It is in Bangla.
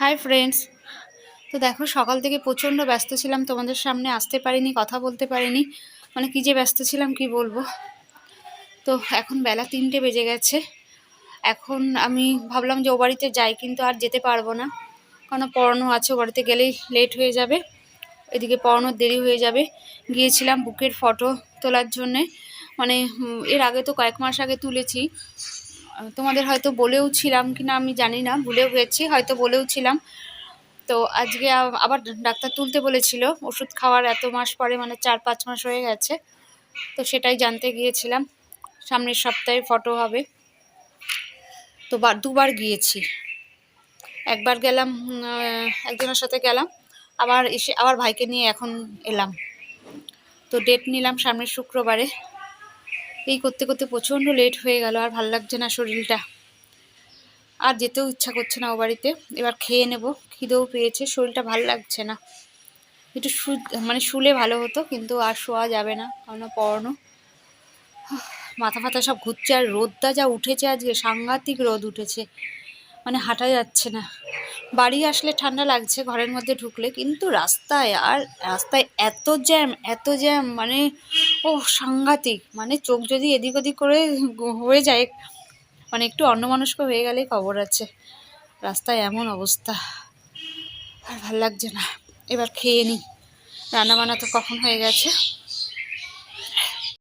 হাই ফ্রেন্ডস তো দেখো, সকাল থেকে প্রচণ্ড ব্যস্ত ছিলাম, তোমাদের সামনে আসতে পারিনি, কথা বলতে পারিনি। মানে কী যে ব্যস্ত ছিলাম, কি বলব? তো এখন বেলা তিনটে বেজে গেছে। এখন আমি ভাবলাম যে ও বাড়িতে যাই, কিন্তু আর যেতে পারব না। কারণ পড়ানো আছে, ও বাড়িতে গেলেই লেট হয়ে যাবে। এদিকে পড়ানোর দেরি হয়ে যাবে। গিয়েছিলাম বুকের ফটো তোলার জন্যে। মানে এর আগে তো কয়েক মাস আগে তুলেছি। তোমাদের হয়তো বলেও ছিলাম কি না আমি জানি না, ভুলেও গেছি, হয়তো বলেও ছিলাম। তো আজকে আবার ডাক্তার তুলতে বলেছিল, ওষুধ খাওয়ার এত মাস পরে মানে চার পাঁচ মাস হয়ে গেছে, তো সেটাই জানতে গিয়েছিলাম। সামনের সপ্তাহে ফটো হবে। তো বার, দুবার গিয়েছি। একবার গেলাম একজনের সাথে গেলাম, আবার এসে, আবার ভাইকে নিয়ে এখন এলাম। তো ডেট নিলাম সামনের শুক্রবারে। এই করতে করতে প্রচণ্ড লেট হয়ে গেল, আর ভালো লাগছে না শরীরটা। আর যেতেও ইচ্ছা করছে না ও বাড়িতে। এবার খেয়ে নেব, খিদেও পেয়েছে, শরীরটা ভালো লাগছে না। একটু শু মানে শুলে ভালো হতো, কিন্তু আর শোয়া যাবে না, কারণ পড়ানো। মাথা ফাথা সব ঘুরছে, আর রোদটা যা উঠেছে আজকে, সাংঘাতিক রোদ উঠেছে। মানে হাঁটা যাচ্ছে না। বাড়ি আসলে ঠান্ডা লাগছে, ঘরের মধ্যে ঢুকলে, কিন্তু রাস্তায় আর রাস্তায় এত জ্যাম এত জ্যাম মানে ও সাংঘাতিক মানে চোখ যদি এদিক ওদিক করে হয়ে যায় মানে একটু অন্যমনস্ক হয়ে গেলেই খবর আছে। রাস্তায় এমন অবস্থা, আর ভালো লাগছে না। এবার খেয়ে নিই রান্নাবান্না তো কখন হয়ে গেছে?